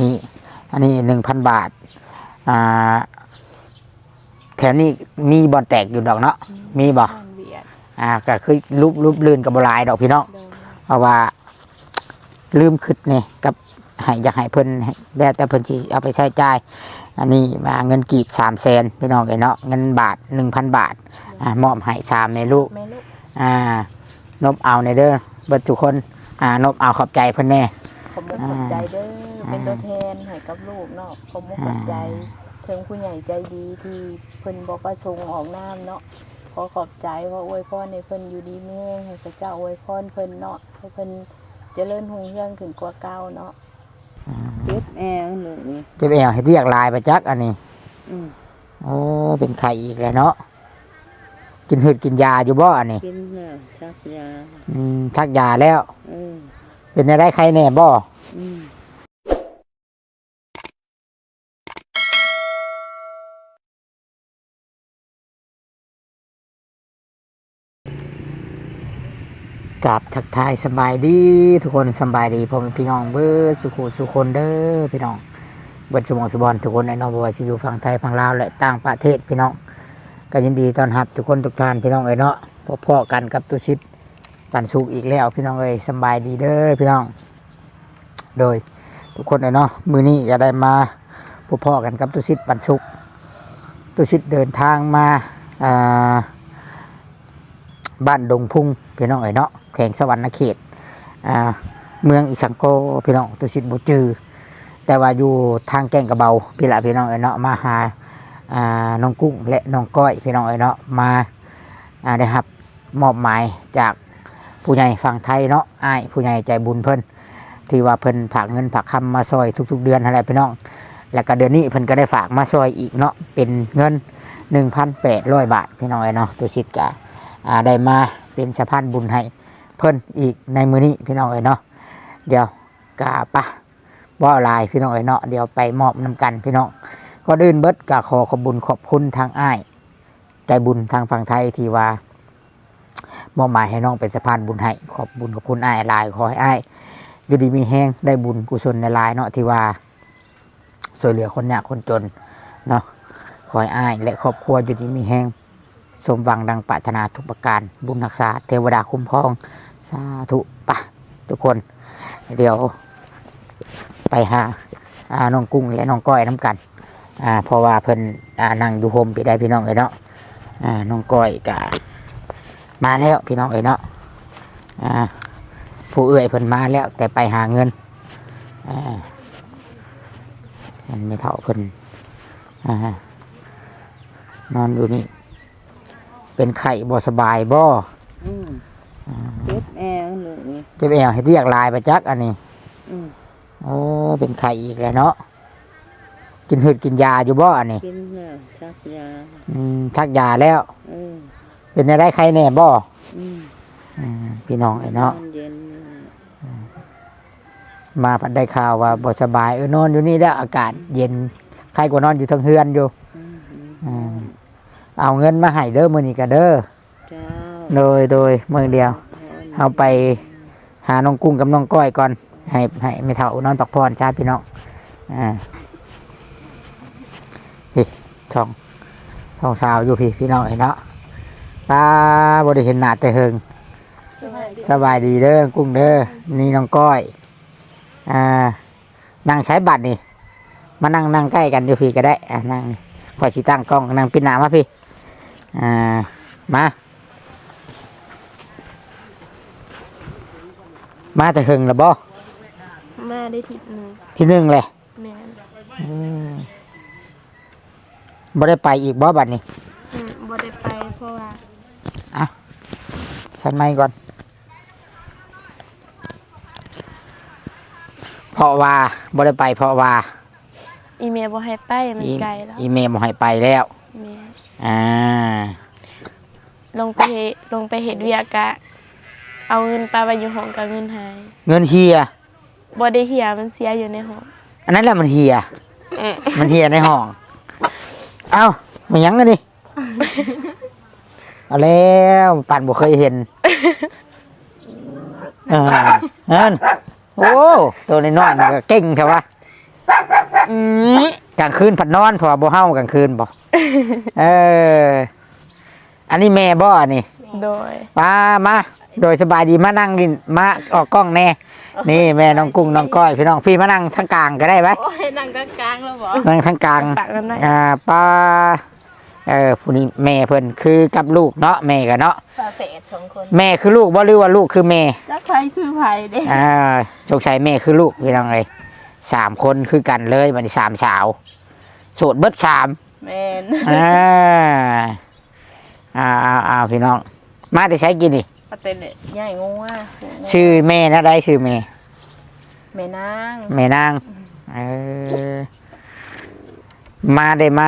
นี่ อันนี้หนึ่งพันบาท อ่า แถวนี้มีบอลแตกอยู่ดอกเนาะ มีบ่บ้านเบียดอ่า ก็คือรูปรูปลื่นกับบหลายดอกพี่น้อง โดยเพราะว่า ลืมคิดนี่กับให้อยากให้เพิ่นให้แล้วแต่เพิ่นสิเอาไปใช้จ่าย อันนี้มาเงินกีบสามแสนพี่น้องเอ้ยเนาะเงินบาทหนึ่งพันบาท อ่ามอบให้สามในลูก แม่ลูก อ่านบเอาในเด้อเบิดทุกคน อ่านบเอาขอบใจเพิ่นแน่ขอ บคุณขอบใจเด้ออเป็นตัวแทนให้กับลูกเนาะขอบคุณขอบใจถึงผู้ใหญ่ใจดีที่เพิ่นบ่ประสงค์ออกน้ำเนาะขอขอบใจว่าอวยพรให้เพิ่นอยู่ดีแม่ให้พระเจ้าอวยพรเพิ่นเนาะให้เพิ่นเจริญรุ่งเรืองขึ้นกว่าเก่าเนาะเจ็บแอวหนูนี่เจะไปเอาให้เรียกลายไปจักอันนี้อืมโอ้เป็นไข่อีกแล้วเนาะกินหืดกินยาอยู่บ่อันนี้กินแล้วชักยา อืมทักยาแล้วเออ เป็นอะไรใครแน่บ่กับทักทายสบายดี ทุกคนสบายดีพ่อแม่พี่น้องเบิดสุขุสุคนเด้อพี่น้องเบิดสมองสบอนทุกคนในนองบัวสิอยู่ฝั่งไทยฝั่งลาวและต่างประเทศพี่น้องก็ยินดีต้อนรับ ทุกคนทุกท่านพี่น้องเอ้ยเนาะพบพ่อกันกับตุชิต ปันสุกอีกแล้วพี่น้องเอ้ยสบายดีเด้อพี่น้อง โดยทุกคนเลยเนาะมือนี้จะได้มาพบพ่อกันกับตุชิตปันสุกตุชิตเดินทางมาาบ้านดงพุ่งพี่น้องเอ้ยเนาะแขวงสวรรณเขตเมืองอิสังโกพี่น้องตุชิตบุจือ แต่ว่าอยู่ทางแก่งกระเบาพี่ละพี่น้องเอ้ยเนาะมาหาาน้องกุ้งและน้องก้อยพี่น้องเอ้ยเนาะมาอ่าได้รับมอบหมายจาก ผู้ใหญ่ฝั่งไทยเนาะอ้ายผู้ใหญ่ใจบุญเพิ่นที่ว่าเพิ่นฝากเงินฝากคำมาซอยทุก ๆ เดือนอะไรพี่น้อง แล้วก็เดือนนี้เพิ่นก็ได้ฝากมาซอยอีกเนาะเป็นเงิน 1,800 บาทพี่น้องเอ้เนาะตัวสิทธิ์กะได้มาเป็นสะพานบุญให้เพิ่นอีกในมือนี้พี่น้องเอ้เนาะเดี๋ยวกะปะว่าลายพี่น้องเอ้เนาะเดี๋ยวไปมอบนำกันพี่น้องก็ดื่นเบิดกะขอขอบบุญขอบคุณทางอ้ายใจบุญทางฝั่งไทยที่ว่า มอบหมายให้น้องเป็นสะพานบุญให้ขอบบุญขอบคุณไอ้ลายขอให้อ้ยอยู่ดีมีแห้งได้บุญกุศลในลายเนาะที่ว่าช่วยเหลือคนยากคนจนเนาะขอให้อ้ายและครอบครัวอยู่ดีมีแห้งสมหวังดังปรารถนาทุกประการบุญรักษา เทวดาคุ้มครอง สาธุปะทุกคน เดี๋ยวไปหาอ่าน้องกุ้งและน้องก้อยน้ำกันอ่าเพราะว่าเพิ่นอ่านั่งอยู่โฮมไปได้พี่น้องเอ้ยเนาะอ่าน้องก้อยกะ มาแล้วพี่น้องเอ้ยเนาะอ่าผู้เอื้อยเพิ่นมาแล้ว แต่ไปหาเงินอ่ามันไม่เท่าเพิ่นอ่านอนอยู่นี่ เป็นไข่บ่สบายบ่อืมเจ็บแอวหนูนี่จะไปเอาให้เรียกลายไปจักอันนี้อืมโอ้เป็นไข่อีกแล้วเนาะกินหืดกินยาอยู่บ่อันนี้กินแล้วชักยา อืมทักยาแล้วเออ เป็นอะไรใครแน่บ่อืมอืมพี่น้องไอ้เนาะเย็นนี่มาพันได้ข่าวว่าบ่สบายเออนอนอยู่นี่แล้วอากาศเย็นใครกว่านอนอยู่ทางเฮือนอยู่อืมอืมอ่าเอาเงินมาให้เด้อมื้อนี้ก็เด้อเจ้าโดยโดยมื้อเดียว เอาไปหาน้องกุ้งกับน้องก้อยก่อน ให้ให้ไม่เท่านอนพักผ่อนจ้าพี่น้องอ่าพี่ช่องช่องสาวอยู่พี่พี่น้องไอ้เนาะ ป้าบ่ได้เห็นหน้าแต่เฮิงสวัสดีสบายดีเด้อกุ้งเด้อนี่น้องก้อยอ่านั่งใช้บัตรนี่มานั่งนั่งใกล้กันอยู่พี่ก็ได้อ่านั่งนี่คอยสิตั้งกล้องนั่งปิดหน้ามาพี่อ่ามามาแต่หึงแล้วบ่มาได้ทิศหนึงที่หนึ่งเลยแม่นอืมบ่ได้ไปอีกบ่บัดนี้ อืมบ่ได้ไปเพราะว่า ใช้ไม้ก่อน เพราะว่าบ่ได้ไปเพราะว่า อีเมลบ่ให้ไปมันอีไกลแล้วอีเมลบ่ให้ไปแล้ว แม่นอ่า ลงไปเฮ็ดลงไปเฮ็ดเวียกกะเอาเงินปาไว้อยู่ห้องกับเงินหายเงินเฮีย บ่ได้เหียมันเสียอยู่ในห้องอันนั้นแหละมันเฮีย อืมมันเฮียในห้อง เอ้ามายังกันดิ เอาแล้วปั่นบ่เคยเห็นเออเอินโอ้ตัวน้อยๆมันก็เก่งใช่ปะอืมกลางคืนผัดนอนเพราะว่าบ่เฮากลางคืนบ่เออ อันนี้แม่บ่อันนี่โดย มามาโดยสบายดีมานั่งดินมาออกกล้องแน่ นี่แม่น้องกุ้งน้องก้อยพี่น้องพี่มานั่งทั้งกลางก็ได้ไหมโอ้ยนั่งกลางๆแล้วบ่นั่งทั้งกลางปากกันหน่อยอ่าป้า เออผู้นี้แม่เพิ่นคือกับลูกเนาะแม่กันเนาะฝาแฝดสองคนแม่คือลูกบ่หรือว่าลูกคือแม่จักไผคือไผเด้อ่าสงสัยแม่คือลูกพี่น้องเลยสามคนคือกันเลยมันสามสาว โสดเบิดสามแม่นอ่าอ่าอ่าอ่าพี่น้อง มาแต่ใช้กินนี่ปาเต็นเลยใหญ่งูอะชื่อแม่นะได้ชื่อแม่แม่นางแม่นางเออมาได้มา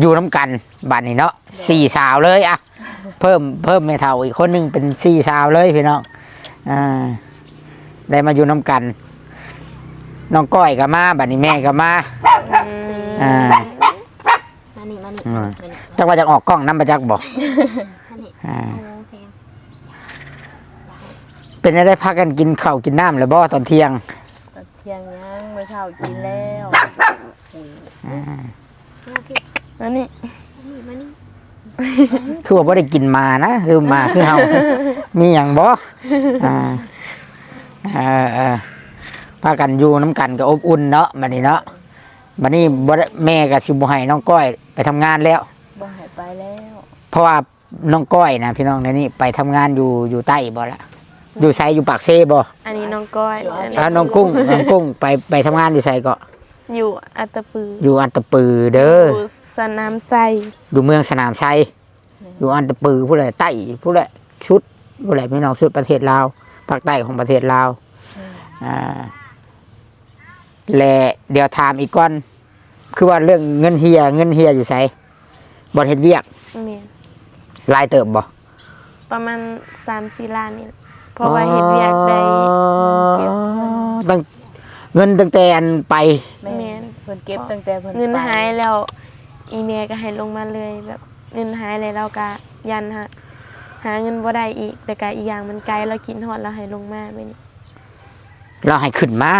อยู่น้ำกันบ้านนี้เนาะสี่สาวเลยอะเพิ่มเพิ่มแม่เท่าอีกคนหนึ่งเป็นสี่สาวเลยพี่น้องอ่าได้มาอยู่น้ำกันน้องก้อยก็มาบัดนี้แม่ก็มาอ่ามานี่มานี่อืมมานี่จักว่าจะออกกล้องน้ำประจักษ์บอกมานี่อ่าโอเคเป็นได้พักกันกินข้าวกินน้ำเลยบ่ตอนเที่ยงตอนเที่ยงยังไม่เท่ากินแล้วอุ้ยอ่า มาพี่อันนี้มานี่มานี่คือว่าบ่ได้กินมานะคือมาคือเฮามีอย่างบ่อ่าเออเออพากันอยู่น้ำกันก็อบอุ่นเนาะบัดนี้เนาะบัดนี้บ่ได้แม่ก็สิบ่ให้น้องก้อยไปทำงานแล้ว บ่ใหายไปแล้วเพราะว่าน้องก้อยนะพี่น้องในนี้ไปทำงานอยู่อยู่ใต้บ่ละอยู่ไสอยู่ปากเซบ่อันนี้น้องก้อยอันนี้ถ้าน้องกุ้งน้องกุ้งไปไปทำงานอยู่ไสก็อยู่อัตตปืออยู่อันตะปือเด้อ อยู่ สนามไซอยู่เมืองสนามชัยอยู่อันตะปือผู้ใดใต้ผู้ใดชุดผู้ใดพี่น้องชุดประเทศลาวภาคใต้ของประเทศลาวอ่าและเดี๋ยวถามอีกก้อน คือว่าเรื่องเงินเฮียเงินเฮียอยู่ไสบ่เฮ็ดเวียกเมียนรายเติบบ่ประมาณสามสี่ล้านนี่แหละเพราะว่าเฮ็ดเวียกได้เก็บตั้งเงินตั้งแต่อันไปแม่แม่นเพิ่นเก็บตั้งแต่เพิ่นเงินไปหายแล้ว อีเมลก็ให้ลงมาเลยแบบเงินหายเลยเราก็ยันฮะหาเงินบ่ได้อีกแต่ก็อีกอย่างมันไกลเรากินฮอดเราให้ลงมาไปนี่เราให้ขึ้นมา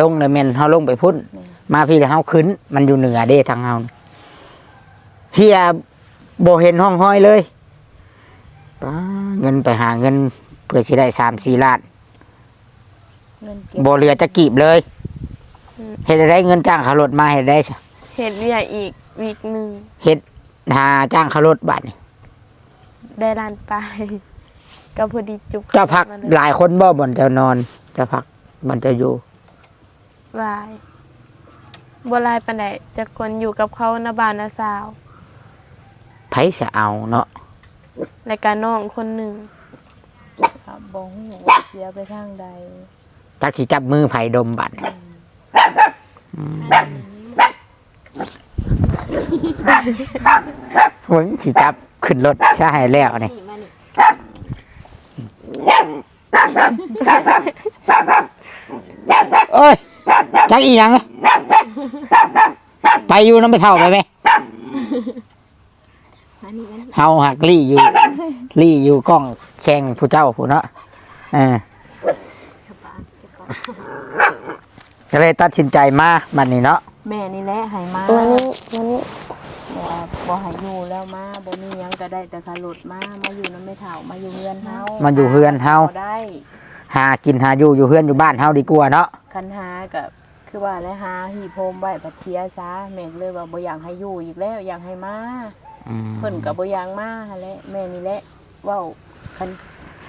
ลงเลยแม่นเฮาลงไปพุ่น มาพี่แล้วเฮาขึ้น มันอยู่เหนือเด้ทางเฮานี่เฮียบ่เห็นห้องห้อยเลยป๊าเงินไปหาเงิน เพื่อสิได้สามสี่ล้านเงินเก็บบ่เหลือจะกีบเลยเฮ็ดได้เงินจ้างเขารถมาเฮ็ดได้ซะเฮ็ดเวียกอีก วีคหนึงเฮ็ดหาจ้างเขารถบาทนี่ได้ล้านปลายก็พอดีจุบเจ้าพักมลยหลายคนบ่บ่นเจ้านอนเจ้าพักบ่นเจ้าอยู่ หลายบ่หลายปานใดจะคนอยู่กับเขาหน้าบ้านน้าสาว ไผจะเอาเนาะและก็น้องคนหนึ่งครับบ่ฮู้ว่าเสียไปทางใดจักสิจับมือไผดมบัตร หวังสิจับขึ้นรถใช่แล้วนี่นี่มานี่เอ้ยจักอีหยังอะไปอยู่น้ำไปเท่าไปไหมมานี่มานี่เฮาหักลี่อยู่ ลี่อยู่กล้องแข่งผู้เจ้าผู้เนาะเออก็เลยตัดสินใจมาบัดนี้เนาะแม่นี่แหละให้มาวันนี้วันนี้บ่ ว่าบ่ให้อยู่แล้วมาบ่มีหยังก็ได้แต่ขารถมามาอยู่นำแม่เฒ่ามาอยู่เฮือนเฮามาอยู่เฮือนเฮา บ่ได้หากินหาอยู่อยู่เฮือนอยู่บ้านเฮาดีกว่าเนาะคันหากับคือว่าแล้วหาหีบโฮมไว้บัดเสียซะแม่ก็เลยว่าบ่อยากให้อยู่อีกแล้วอยากให้มา อืมเพิ่นก็บ่อยากมาหั่นแหละแม่นี่แหละเว้าคัน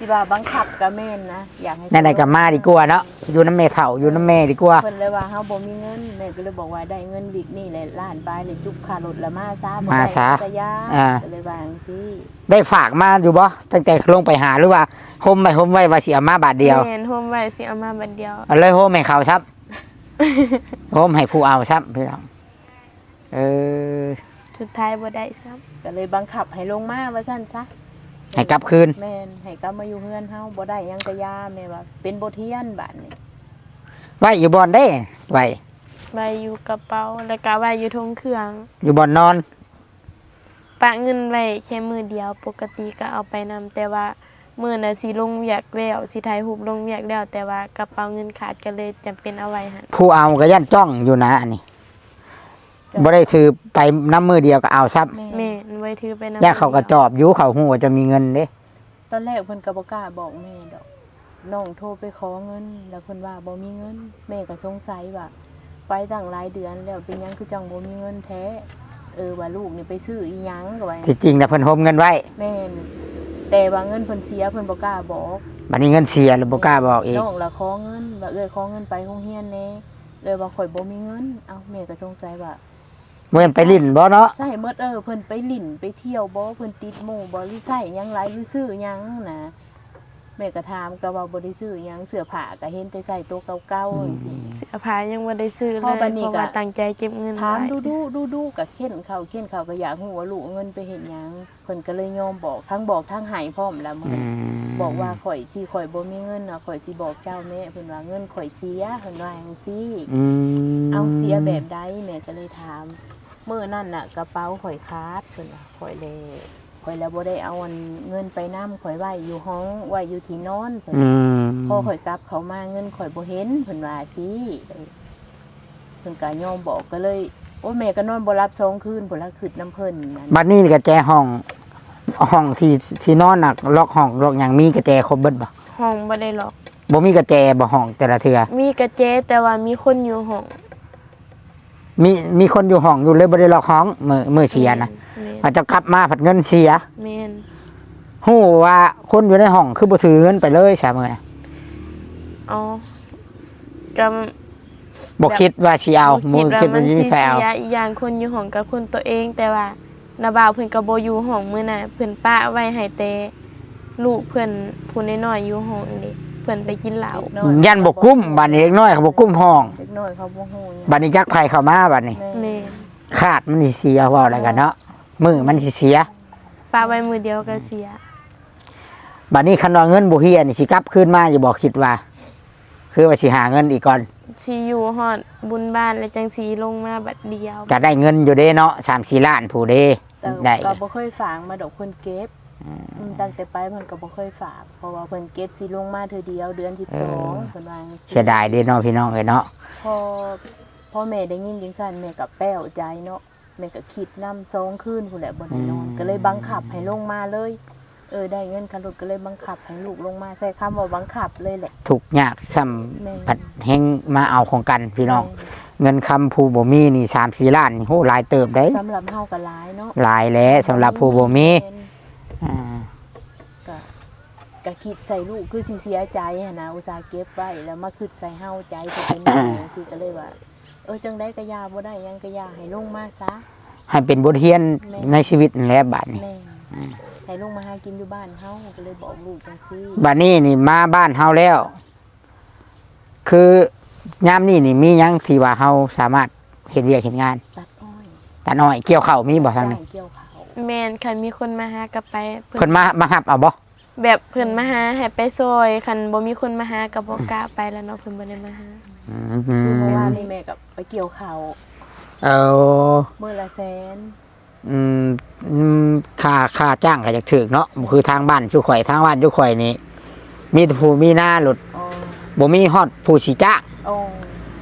สิว่าบังคับก็แม่นนะอยากให้นั่นไหนก็มาดีกว่าเนาะอยู่น้ำแม่เฒ่าอยู่น้ำแม่ดีกว่าเพิ่นเลยว่าเฮาบ่มีเงินแม่ก็เลยบอกว่าได้เงินดิกนี่แหละล้านปลายเลยจุบค่ารถละมาซะบ่มาได้ซะก็ยาอ่า ก็เลยว่าจังซี่ได้ฝากมาอยู่บ่ตั้งแต่ลงไปหาหรือว่าโฮมไปโฮมไว้ว่าสิเอามาบาทเดียวแม่นโฮมไว้สิเอามาบัดเดียว เอาเลยโฮมให้เขาครับ โฮมให้ผู้เอาครับพี่น้องเออ สุดท้ายบ่ได้ซ้ก็เลยบังคับให้ลงมาว่าซั่นซะ ให้กลับคืน แม่นให้กลับมาอยู่เฮือนเฮาบ่ได้หยังก็ยาแม่ว่า เป็นบทเรียนบาดนี้ไว้อยู่บอนได้ไว้ำไว้อยู่กระเป๋าแล้วก็ไว้อยู่ทงเครื่องอยู่บอนนอน ปะเงินไว้แค่มือเดียวปกติก็เอาไปนำแต่ว่ามื้อน่ะสิลงเวียกแล้วสิถ่ายรูปลงเวียกแล้วแต่ว่ากระเป๋าเงินขาดก็เลยจำเป็นเอาไว้หั่นผู้เอาก็ยันจ้องอยู่นะอันนี้ บ่ได้ถือไปน้ำมือเดียวก็เอาซับแม่แม่นไว้ถือไปนำย่าเขาก็จอบอยู่เขาหูว่าจะมีเงินเด้ตอนแรกเพิ่นก็บ่กล้าบอกแม่ดอกน้องโทรไปขอเงิน แล้วเพิ่นว่าบ่มีเงิน แม่ก็สงสัยว่าไปตั้งหลายเดือนแล้วเป็นหยังคือจังบ่มีเงินแท้ เออว่าลูกนี่ไปซื้ออีหยังก็ว่าที่จริงนะเพิ่นโฮมเงินไว้แม่นแต่ว่าเงินเพิ่นเสียเพิ่นบ่กล้าบอก บัดนี้เงินเสียแล้วบ่กล้าบอกอีกน้องละขอเงินว่าเอ้ยขอเงินไปโรงเรียนแหน่เลยว่าข่อยบ่มีเงิน เอ้าแม่ก็สงสัยว่า บ่แม่นไปลิ้นบ่เนาะใช่เมดเออเพิ่นไปลิ่นไปเที่ยวบ่เพิ่นติดหมู่บ่หรือใส่หยังไรหรือซื้อหยังนะแม่ก็ถามก็ว่าบ่ได้ซื้อหยังเสื้อผ้าก็เห็นแต่ใส่ตัวเก่าๆจังซี่ เสื้อผ้ายังบ่ได้ซื้อเลพอยบัดนี้เพราะก็ ว่าตั้งใจเก็บเงินถามไว้ดูดูดูดูก็เข็นเขาเข็นเขาก็อยากฮู้ว่าลูกเอาเงินไปเฮ็ดหยังเพิ่นก็เลยยอมบอกทั้งบอกทั้งให้พร้อมแล้วมึงอืมบอกว่าข่อยที่ข่อยบ่มีเงินน่ะข่อยสิบอกเจ้าแม่เพิ่นว่าเงินข่อยเสียเพิ่นว่าจังซี่ อืมเอาเสียแบบใดแม่ก็เลยถามเมื่อนั่นน่ะ กระเป๋าข่อยขาดเพิ่นว่าข่อยเลยข่อยแล้วบ่ได้เอาอันเงินไปนํข่อยไว้อยู่ห้องไว้อยู่ที่นอนเพิ่นอืมพอข่อยกลับเขามาเงินข่อยบ่เห็นเพิ่นว่าสิเพิ่นก็ยอมบอกก็เลย โอ้แม่ก็นอนบ่หลับสองคืนพุ่นละคืนน้ำเพิ่นนั่นบัดนี้กระแจห้องห้องที่ที่นอนน่ะล็อกห้องล็อกหยังมีกระแจครบเบิดบ่ห้องบ่ได้ล็อก บ่มีกระแจบ่ห้องแต่ละเทื่อมีกระเจแต่ว่ามีคนอยู่ห้อง มีมีคนอยู่ห้องอยู่เลยบ่ได้ล็อกห้องมื้อมื้อเสียนะแม่นอาจจะกลับมาผัดเงินเสียแม่นฮู้ว่าคนอยู่ในห้องคือบ่ถือเงินไปเลยซะมื้ออ๋อก็บ่คิดว่าสิเอาบ่มื้อคิดมัว่าสิสิมีแฟเอาเสียอีกอย่างคนอยู่ห้องกับคนตัวเอง แต่ว่านาบ่าวเพิ่นก็บ่อยู่ห้องมื้อน่ะเพิ่นป้าไว้ให้แต่ลูกเพิ่นผู้น้อยๆอยู่ห้องนี่ เพิ่นไปกินเหล้าเด็กอยยันบ่กุ้มบัดนี้เด็กน้อยเขาบ่กุ้มห้องเด็กน้อยเขาบ่ฮู้หยังบัดนี้จักไผเข้ามาบัดนี้ แม่แม่นขาดมันสิเสียเว่าอะไรกันเนาะมือมันสิเสียป้าไว้มือเดียวก็เสียบัดนี้คันว่าเงินบ่เฮียนี่สิกลับคืนมาอย่าบอกคิดว่า คือว่าสิหาเงินอีกก่อนสิอยู่ฮอดบุญบ้านแล้วจังสีลงมาบัดเดียวก็ได้เงินอยู่เด้เนาะ3-4ล้านผู้เด้แต่ได้ ก็บ่เคยฝากมาดอกเพิ่นเก็บ อืมตั้งแต่ไปเพิ่นก็บ่เคยฝาก เพราะว่าเพิ่นเก็บสิลงมาเทื่อเดียวเดือน12เพิ่นว่าจังซี่เสียดายเด้เนาะพี่น้องเอ้ยเนาะพอพ่อแม่ได้ยินจังซั่นแม่ก็แป้วใจเนาะแม่ก็คิดนำสองคืนพุ่นแหละบ่ได้นอนก็เลยบังคับให้ลงมาเลย เออได้เงินคันรถก็เลยบังคับให้ลูกลงมาใช้คำว่าบังคับเลยแหละ ทุกข์ยากซ้แม่ำผัดเฮงมาเอาของกันพี่น้อง เงินคำผู้บ่มีนี่3-4ล้านนี่โหหลายเติบได้ สำหรับเฮาก็หลายเนาะหลายแล้วสำหรับผู้บ่มี อ่าก็ก็คิดใส่ลูกคือสิเสียใจหันนะอุตส่าห์เก็บไว้แล้วมาคิดใส่เฮาใจที่เป็นแม่จังซี่ก็เลยว่า เออจังได้ก็ยาบ่ได้หยังก็ยาให้ลงมาซะ ให้เป็นบทเรียนในชีวิตนั่นแหละบัดนี้แม่ให้ลงมาหากินอยู่บ้านเฮาก็เลยบอกลูกจังซี่บัดนี้นี่มาบ้านเฮาแล้ว คือยามนี้นี่มีหยังที่ว่าเฮาสามารถเฮ็ดเวียกเฮ็ดงานตัดอ้อยแต่น้อยเกี่ยวข้าวมีบ่ทางนี้จ้เกี่ยวเขา แม่นคันมีคนมาหาก็ไปเพิ่เพิ่นนมามาหับเอาบ่แบบเพิ่นมาหาให้ไปซอยคันบ่มีคนมาหาก็บ่กล้าไปแล้วเนาะเพิ่นบ่ได้มาหาอืคือเมื่อวานมนี่แม่กับไปเกี่ยวเขาเอามื้อละแสนอืมอืมค่าค่าจ้างก็จะถึกเนาะคือทางบ้านจุข่อยทางบ้านจุข่อยนี่มีแต่ผู้มีหน้าหลุดอ๋อบ่มีฮอดผู้สิจ้างอ๋อ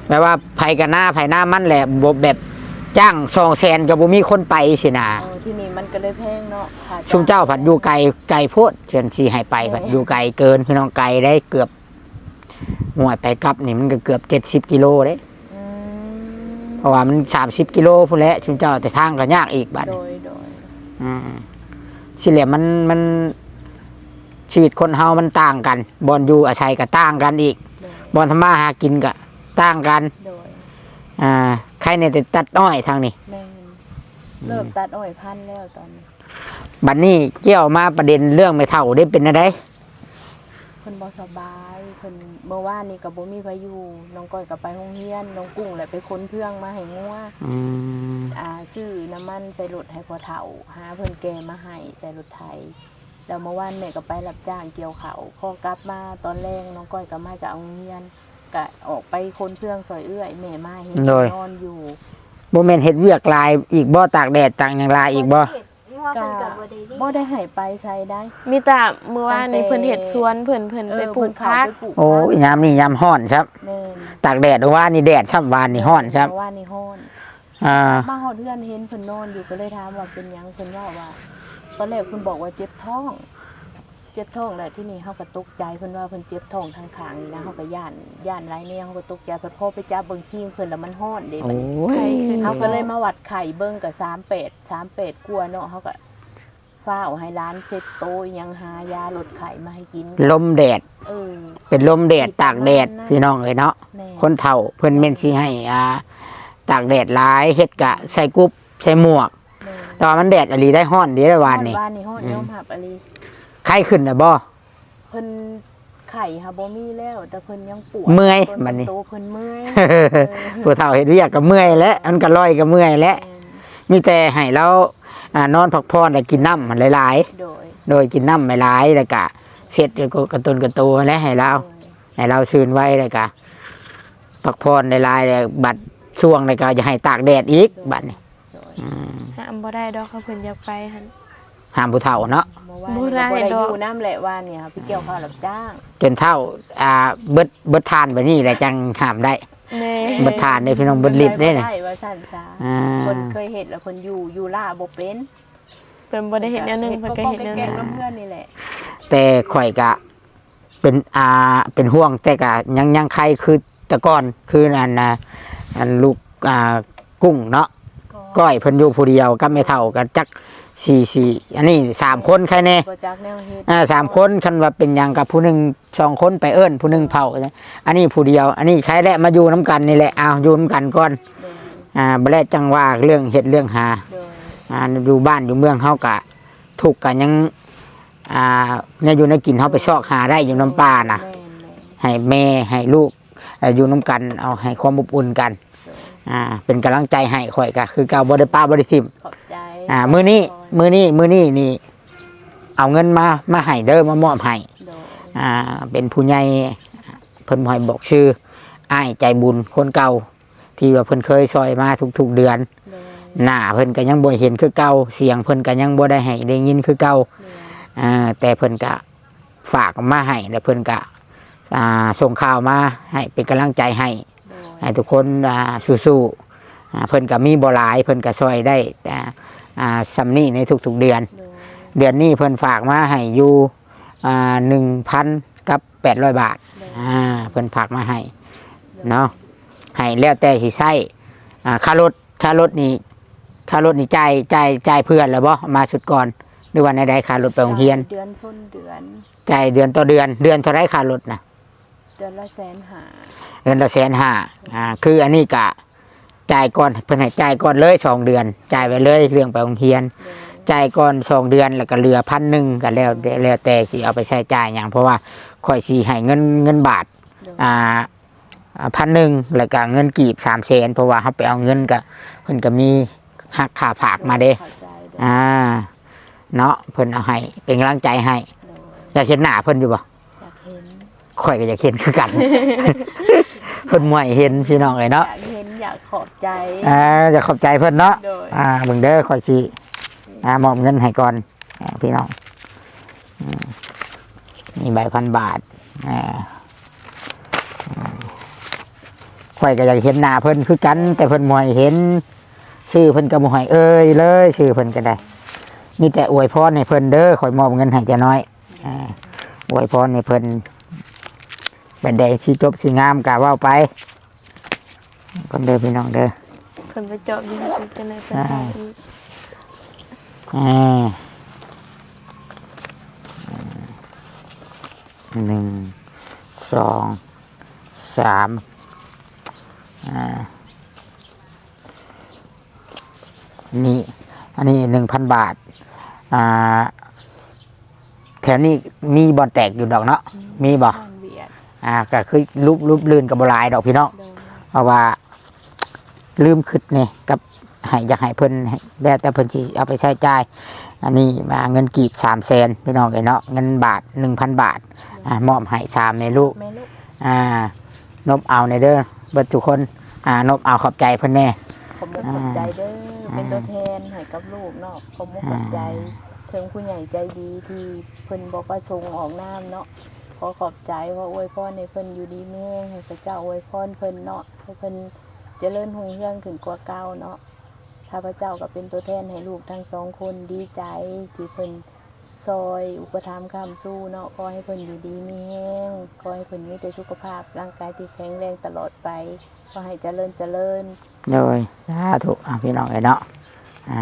แปลว่าไผกันหน้าไผหน้ามันแหละบ่แบบ จ้าง200,000ก็บ่มีคนไปสินะเออที่นี่มันก็เลยแพงเนาะค่ชุมเจ้าผัดอยู่ไกลไกลโพดเชิญสีให้ไปผัดอยู่ไกลเกินพี่น้องไกลได้เกือบห่วยไปกลับนี่มันก็เกือบเจ็ดสิบกิโลเด้อืมเพราะว่ามันสามสิบกิโลพู้นแหละชุมเจ้าแต่ทางก็ยากอีกบัดโดนี้ยโดยอืมสิเหลี่ยมมันมันชีวิตคนเฮามันต่างกันบอนอยู่อาศัยก็ต่างกันอีก โดยบอนทำมาหากินก็ต่างกัน โดย อ่าใครเนี่ยแต่ตัดอ้อยทางนี้แม่นเริ่มตัดอ้อยพันธุ์แล้วตอนนี้บัดนี้เกี่ยวมาประเด็นเรื่องไม่เท่าได้เป็นอะไรเพิ่นบ่สบายเพิ่นเมื่อวานนี่ก็บ่มีไผอยู่น้องก้อยก็ไปโรงเรียนน้องกุ้งแหละไปค้นเพื่องมาให้งัวอืมอ่าซื้อน้ำมันใส่รถให้พ่อเฒ่า หาเพิ่นแกมาให้ใส่รถไถแล้วเมื่อวานแม่ก็ไปรับจ้างเกี่ยวเขาวพอกลับมาตอนแรกน้องก้อยก็มาจากโรงเรียน ก็ออกไปค้นเพื่องซอยเอื้อยแม่มาเห็นนอนอยู่โมเมนเฮ็ดเวียกลายอีกบ่ตากแดดต่างอย่างลายอีกบ่งว่าเพิ่นก็บ่ได้ดีบ่ได้ให้ไปใช้ได้ มีแต่เมื่อวานนี้ตั้งแต่เพิ่นเฮ็ดสวนเพิ่นเพิ่นไปปลูกเพิ่นพักเข้าไปปลูกโอ้ยยามนี่ยามฮ้อนครับ แม่นตากแดดว่านี่แดดช่ำวานนี่ฮ้อนครับเพาะว่านี่ฮ้อนอ่ามาฮอดเฮือนเห็นเพิ่นนอนอยู่ก็เลยถามว่าเป็นหยังเพิ่นว่าว่าตอนแรกเพิ่นบอกว่าเจ็บท้องเจ็บท้องแหละที่นี่เฮาก็ตกใจเพิ่นว่าเพิ่นเจ็บท้องทางข้างนี่นะเฮาก็ย่านย่านหลายแนวเฮาก็ตกใจเพิ่นพอไปจับเบิ่งขี้เพิ่นแล้วมันฮ้อนเด้โอ้มันไข้ยขึ้นเฮาก็เลยมาวัดไข่เบิ่งกับ38 38กลัวาเนาะเฮาก็ฟ้าวให้ร้านเซ็ตโตอิหยังหายาลดไข้มาให้กินลมแดด เออเป็นลมแดดตากแดดพี่น้องเลยเนาะ แม่คนเฒ่าเพิ่นเม่นสิให้อ่าตากแดดหลายเฮ็ดกะใส่กุ๊บใส่หมวกแม่แต่ว่ามันแดดอหลีได้ฮ้อนเดีได้วานนี่ บ้านนี่ฮ้อนยอมหับอะไร ไข้ขึ้นน่ะบ่ เพิ่นไข่ฮะบ่มีแล้ว แต่เพิ่นยังปวดเมื่อยต้บัดนี้โตเพิ่นเมื่อยผู้เฒ่าเฮ็ดเวียกก็เมื่อยแล้วมันก็ลอยก็เมื่อยแล้วแม่นมีแต่ให้เราอ่านอนพักผ่อนแล้วกินน้ำมันหลาย โดยๆ โดยกินน้ำไม่หลายแล้วก็เสร็จแล้วก็กระตุนกระตูและให้เราโดยให้เราซื่นไว้แล้วก็พักผ่อนหลายๆแล้วบัดช่วงแล้วก็อย่าให้ตากแดดอีกบัดนี้โดยอืมห้ามบ่ได้ดอกเขาเพิ่นอยากไปหั่น ห้ามผู้เฒ่าเนาะเมื่อวานบ่นี่ได้ก็บ่ได้ดออกยู่น้ำแหละว่าเนี่ยค่ะพี่เกี่ยวข้าวรับจ้างจนเท่าอ่าเบิดเบิดทานไปนี่แหละจังห้ามได้ แม่เบิดทานได้พี่น้องเบิดลิตรได้เนี่ยได้ว่าสั่นซาอ่าคนเคยเห็นแล้วคนอยู่อยู่ล่าบ่เป็นเพิ่นบ่ได้เฮ็ดแนวหนึงเพิ่นก็เฮ็ดแนวหแกนึงงกับเพื่อนนี่แหละแต่ข่อยกะ เป็นอ่าเป็นห่วงแต่กะยังยังใครคือแต่ก่อนคืออันน่ะอันลูกอ่ากุ้งเนาะ ก้อยเพิ่นอยู่ผู้เดียวกับไม่เท่ากันจัก สี่สี่อันนี้สามคนใครแน่บ่จักแนวเฮ็ดอ่าสามคนคันว่าเป็นหยังกับผู้หนึ่งสองคนไปเอิ้นผู้หนึ่งเผาอันนี้ผู้เดียว อันนี้ใครแหละมาอยู่น้ำกันนี่แหละเอาอยู่น้ำกันก่อนโดยอ่าบ่แลจังว่าเรื่องเฮ็ดเรื่องหา โดยอ่าอยู่บ้านอยู่เมืองเฮากะถูกกันยังอ่าเนี่ยอยู่ในกินเฮาไปซอกหาได้อยู่น้ำป่าน่ะ แม่นแม่นให้แม่ให้ลูกเอ่ออยู่น้ำกันเอาให้ความอบอุ่นกัน อ่า เป็นกำลังใจให้ข่อยก็คือเก่าบ่ได้ป้าบ่ได้ทิมขอบใจอ่ามื้อนี้ มื้อนี้มื้อนี้นี่ เอาเงินมามาให้เด้อมามอบให้โดยอ่า เป็นผู้ใหญ่เพิ่นบ่ให้บอกชื่ออ้ายใจบุญคนเก่า ที่ว่าเพิ่นเคยซอยมาทุกๆเดือน โดยหน้าเพิ่นก็ยังบ่เห็นคือเก่าเสียงเพิ่นก็ยังบ่ได้ให้ได้ยินคือเก่าโดยอ่าแต่เพิ่นก็ฝากมาให้แล้วเพิ่นก็อ่าส่งข่าวมาให้เป็นกำลังใจให้ โดยให้ทุกคนอ่าสู้ๆอ่าเพิ่นก็มีบ่หลายเพิ่นก็ช่วยได้อ่า อ่าซำนี้ในทุกๆเดือนโดยเดือนนี้เพิ่นฝากมาให้อยู่อ่า1,000กับ800บาทโดยอ่าเพิ่นฝากมาให้เนาะให้แล้วแต่สิใช้อ่าค่ารถค่ารถนี่ค่ารถนี่จ่ายจ่ายจ่ายเพื่อนแล้วบ่มาสุดก่อนหรือว่าในใดค่ารถไปโรงเรียนเดือนส้นเดือนจ่ายเดือนต่อเดือน เดือนเท่าไรค่ารถนะเดือนละแสนหาเดือนละแสนห้าอ่าคืออันนี้กะ จ่ายก่อนเพิ่นให้จ่ายก่อนเลยสองเดือน จ่ายไปเลยเรื่องไปโรงเรียนโดยจ่ายก่อนสองเดือนแล้วก็เหลือพันหนึ่งก็แล้วแล้วแต่สิเอาไปใช้จ่ายอย่างเพราะว่าข่อยสิให้เงินเงินบาทโดยอ่าพันหนึ่งแล้วก็เงินกีบสามแสนเพราะว่าเขาไปเอาเงินกับเพิ่นก็มีหักค่าผากมาเด้เข้าใจโดยอ่าเนาะเพิ่นเอาให้เป็นกำลังใจให้โดยอยากเห็นหน้าเพิ่นอยู่บ่อยากเห็นข่อยก็อยากเห็นคือกัน เพิ่นมวยเห็นพี่น้องเลยอเนาะยากเห็น อยากขอบใจ อ่าจะขอบใจเพิ่นเนาะโดย อ่าเบิ่งเด้อข่อยสิอ่ามอบเงินให้ก่อนอ่าพี่น้องอืมนี่ใบพันบาทอ่าอืมข่อยก็อยากเห็นหน้าเพิ่นคือกัน แต่เพิ่นมวยเห็นชื่อเพิ่นก็บ่ให้เอ้ยเลยชื่อเพิ่นก็ได้ มีแต่อวยพรให้เพิ่นเด้อข่อยมอบเงินให้จะน้อยอ่าอวยพรให้เพิ่นเป็นแดงสิจบสิงามกะเว้าไป คนเด้อพี่น้องเด้อเพิ่นไปเจาะยิงสิจังได๋เพิ่นอ่าตายอีกอ่าหนึ่งสองสามอ่านี่อันนี้หนึ่งพันบาท อ่า แถวนี้มีบอลแตกอยู่ดอกเนาะ มีบ่ บ้านเวียดอ่าก็คือรูปรูปลื่นกับบลายดอกพี่น้อง โดย เพราะว่า ลืมคิดเนี่ยกับให้อยากให้เพิ่นให้แล้วแต่เพิ่นสิเอาไปใช้จ่าย อันนี้มาเงินกีบสามแสนพี่น้องเอ้ยเนาะเงินบาทหนึ่งพันบาทอ่ามอบให้สามในลูกแม่ลูกอ่านบเอาในเด้อเบิดทุกคนอ่านบเอาขอบใจเพิ่นแน่ขอบมุกขอบใจเด้อเป็นตัวแทนให้กับลูกเนาะขอบมุกขอบใจถึงผู้ใหญ่ใจดีที่เพิ่นบ่ประสงค์ออกน้ำเนาะ ขอขอบใจว่าอวยพรให้เพิ่นอยู่ดีแม่ให้พระเจ้าอวยพรเพิ่นเนาะให้เพิ่นเจริญรุ่งเรืองขึ้นกว่าเก่าเนาะข้าพเจ้าก็เป็นตัวแทนให้ลูกทั้งสองคนดีใจที่เพิ่นซอยอุปถัมภ์คำสู้เนาะขอให้เพิ่นอยู่ดีมีแห้งขอให้เพิ่นมีแต่สุขภาพร่างกายที่แข็งแรงตลอดไปขอให้เจริญเจริญโดยสาธุพี่น้องไอ้เนาะอ่า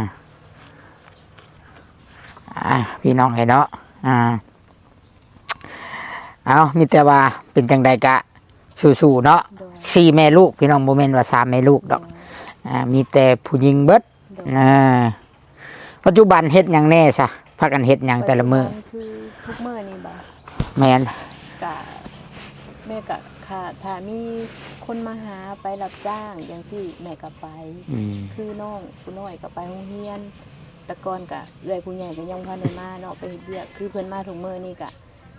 อ่าพี่น้องไอ้เนาะอ่า เอามีแต่ว่าเป็นจังใดกะ สู้ๆเนาะโดยสี่แม่ลูก พี่น้องโมเมนว่าสามแม่ลูกดอกอ่ามีแต่ผู้หญิงเบิดโดยอ่าปัจจุบันเฮ็ดหยังแน่ซะพากันเฮ็ดหยังแต่ละมือปัจจุบันคือทุกมื้อนี่บ่แมนกะแม่กะค่ะถ้ามีคนมาหาไปรับจ้างอย่างที่แม่ก็ไปอืมคือน้องผู้น้อยก็ไปโรงเรียนแต่ก่อนกะเอื้อยผู้ใหญ่ก็ยังพันได้มาเนาะไปเฮ็ดเวียกคือเพิ่นมาถุงมือนี่กะ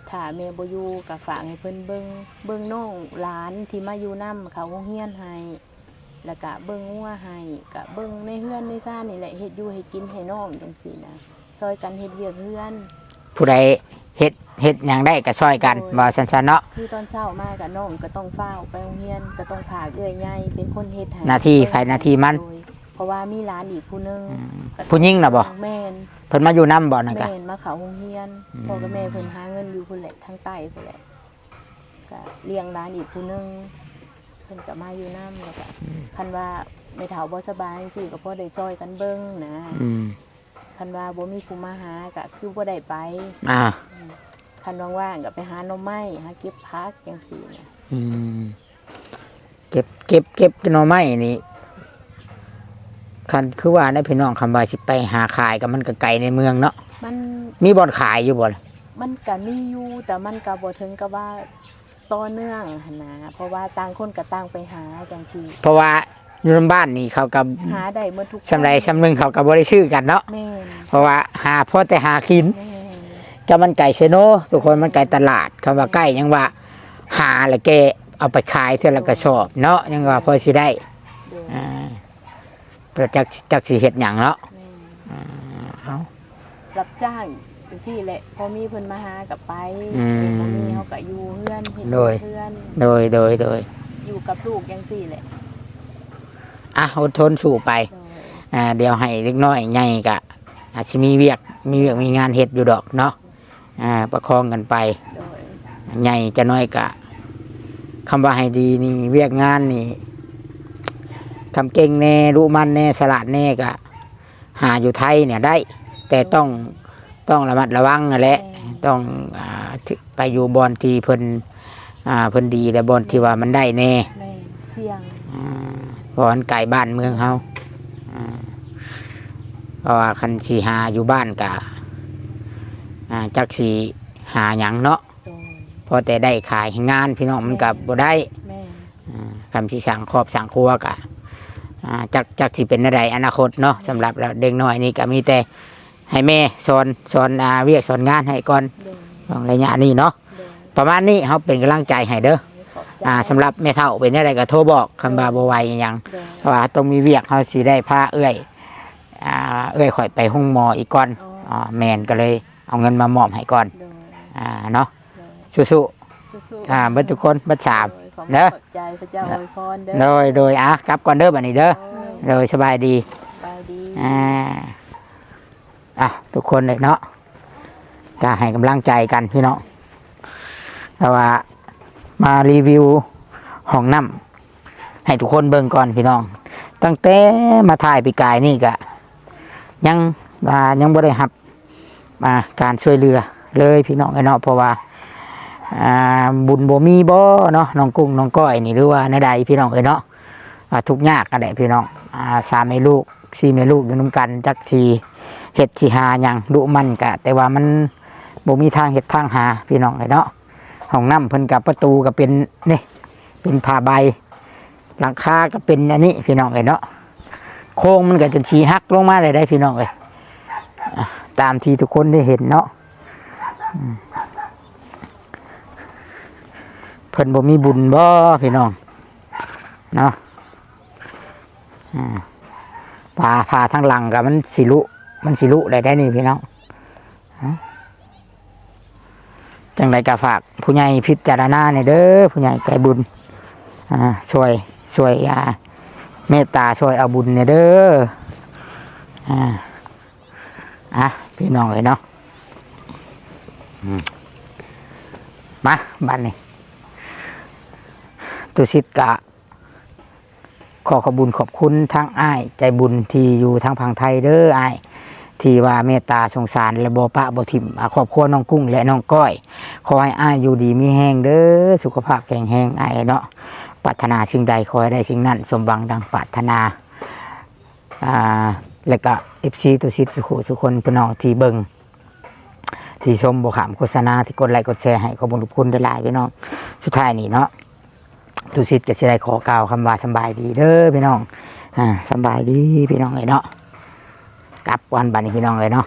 ถ้าแม่บ่อยู่ก็ฝากให้เพิ่นเบิ่งเบิ่งน้องหลานที่มาอยู่นํเขาโรงเรียนให้แล้วก็เบิ่งงัวให้ก็เบิ่งในเฮือนในซ่านนี่แหละเฮ็ดอยู่ให้กินให้น้องจังซี่นะซอยกันเฮ็ดเวียกเฮือน ผู้ใดเฮ็ดเฮ็ดหยังได้ก็ช่วยกันว่าซั่นๆเนาะ คือตอนเช้ามากับน้องก็ต้องเฝ้าไปโรงเรียนก็ต้องพาเอื้อยใหญ่เป็นคนเฮ็ดให้หน้าที่ภายหน้าที่มัน โดยเพ ราะว่ามีหลานอีกผู้หนึงอืมผู้หญิงน่ะบ่แม่นเพิ่นมาอยู่นำบ่นั่นกะ แม่นมาเขาโรงเรียนอืม พ่อกับแม่เพิ่นหาเงินอยู่พุ่นแหละทางใต้พุ่นแหละก็เลี้ยงหลานอีกผู้หนึงเพิ่นก็มาอยู่นำแล้วก็คันว่าไม่เฒ่าบ่สบายสิก็พอได้ซอยกันเบิ่งนะอืมคันว่าบ่มีผู้มาหาก็คือบ่ได้ไป อ่าคันว่างๆก็ไปหาหน่อไม้หาเก็บผักจังซี่นะอืมเก็บเก็บเก็บหน่อไม้นี่ คันคือว่าในพี่น้องคำว่าสิไปหาขายก็มันก็ไกลในเมืองเนาะมันมีบ่อนขายอยู่บ่ล่ะมันก็มีอยู่แต่มันก็บ่ถึงกับว่าต่อเนื่องหั้นนะเพราะว่าต่างคนก็ต่างไปหาจังซี่เพราะว่าอยู่ในบ้านนี่เขากับหาได้หมดทุกคนสำไรสำนึงเขาก็บ่ได้ชื่อกันเนาะแม่นเพราะว่าหาพอแต่หากินแม่นจะมันไก่เซโนทุกคนมันไก่ตลาดคำว่าใกล้ยังว่า หาแล้วแกเอาไปขายเท่าละกระสอบเนาะยังว่าพอสิได้โดย อ่าเกิด จากจากสิเฮ็ดหยังเนาะแม่นเอารับจ้างจังซี่แหละพอมีเพิ่นมาหาก็ไปอืมเพิ่นบ่มีเฮาก็อยู่เฮือนเฮ็ดโดย เฮือนโดยโดยโดยอยู่กับลูกจังซี่แหละอะอดทนสู้ไป โดยอ่าเดี๋ยวให้เล็กน้อยใหญ่กะอาจจะมีเวียกมีเวียกมีงานเฮ็ดอยู่ดอกเนาะอ่าประคองกันไปโดยใหญ่จะน้อยกะคำว่าให้ดีนี่เวียกงานนี่ ทำเก่งแน่รู้มันแน่สลาดแน่กะหาอยู่ไทยเนี่ยได้ แต่ต้องต้องระมัดระวังนั่นแหละต้องอ่าถึไปอยู่บอนที่เพิ่นอ่าเพิ่นดีและบอนที่ว่ามันได้แน่ แม่นเสี่ยงอ่าเพราะมันไกลบ้านเมืองเฮาอ่าเพราะว่าคันสีหาอยู่บ้านกะอ่าจักสีหาหยังเนาะโดยพอแต่ได้ขายงานพี่น้องมันกับบ่ได้แม่นอ่าคำสีสั่งครอบสั่งครัวกะ อ่าจักจักสิเป็นอะไรอนาคตเนาะสำหรับเราเด็กน้อยนี่ก็มีแต่ให้แม่สอนสอนอาเวียกสอนงานให้ก่อนโดยของระยะนี้เนาะโดยประมาณนี้เขาเป็นกำลังใจให้เด้อขอบใจอ่าสำหรับแม่เฒ่าเป็นอะไรก็โทรบอกคำบาบไหวอิหยัง โดยเพราะว่าต้องมีเวียกเขาสิได้พาเอื้อยอ่าเอื้อยข่อยไปห้องหมออีกก่อนอ๋ออ่าแมนก็เลยเอาเงินมามอบให้ก่อนโดยอ่าเนาะโดยสู้สู้ๆอ่าเบิดทุกคนเบิดสาม โดย ขอบเด้อ ขอบใจพระเจ้าอวยพรเด้อโดยโดยอะกลับก่อนเด้อบัดนี้เด้อโดยโดยสบายดี ไปดี อ่าอะทุกคนเลยเนาะก็ให้กำลังใจกันพี่น้องเพราะว่ามารีวิวห้องน้ำให้ทุกคนเบิ่งก่อนพี่น้อง ตั้งแต่มาถ่ายปีกายนี่ก็ยังอ่ายังบ่ได้รับมาการช่วยเหลือเลยพี่น้องไอ้เนาะเพราะว่า อ่าบุญบ่มีบ่เนาะน้องกุ้งน้องก้อยนี่หรือว่าในใดพี่น้องเอ้ยเนาะอ่าทุกยากกันแหละพี่น้องอ่าสามแม่ลูกสี่แม่ลูกอยู่นํกันจักสีเฮ็ดสิหาหยังดุมันกะ แต่ว่ามันบ่มีทางเฮ็ดทางหาพี่น้องเอ้ยเนาะห้องน้ำเพิ่นกับประตูก็เป็นนี่เป็นผ้าใบ หลังคาก็เป็นอันนี้พี่น้องเลยเนาะโค้งมันก็จนชีหักลงมาเลยได้พี่น้องเลยตามที่ทุกคนได้เห็นเนาะอืม เพิ่นบ่มีบุญบ่พี่น้องเนาะอ่าพาพาทั้งหลังกับมันสิลุมันสิลุได้ได้นี่พี่น้องจังไรก็ฝากผู้ใหญ่พิจารณาในอยเด้อผู้ใหญ่ใจบุญช่วยช่วยอ่าเมตตาช่วยเอาบุญในอยเด้ออ่าอะพี่น้องเลยเนาะมมาบ้านนี้ ตุสิตกะ ขอขอบุญขอบคุณทั้งอ้าย ใจบุญที่อยู่ทางพังไทยเด้ออ้ายที่ว่าเมตตาสงสารและบอปะบอทิมครอบครัวน้องกุ้งและน้องก้อย ขอให้อ้ายอยู่ดีมีแห้งเด้อสุขภาพแข็งแรงอ้ายเนาะปรารถนาสิ่งใดขอให้ได้สิ่งนั้น สมหวังดังปรารถนาอ่าและก็เอฟซีตุสิตสุขุสุคนพี่น้องที่เบิงที่ชมบขามโฆษณาที่กดไลค์กดแชร์ให้ขอบคุณทุกคนได้หลายพี่น้องสุดท้ายนี่เนาะ ตุสิตก็สิได้ขอกล่าวคำว่าสบายดีเด้อพี่น้อง อ่าสบายดีพี่น้องเลยเนาะกลับวันบัดนี้พี่น้องเลยเนาะ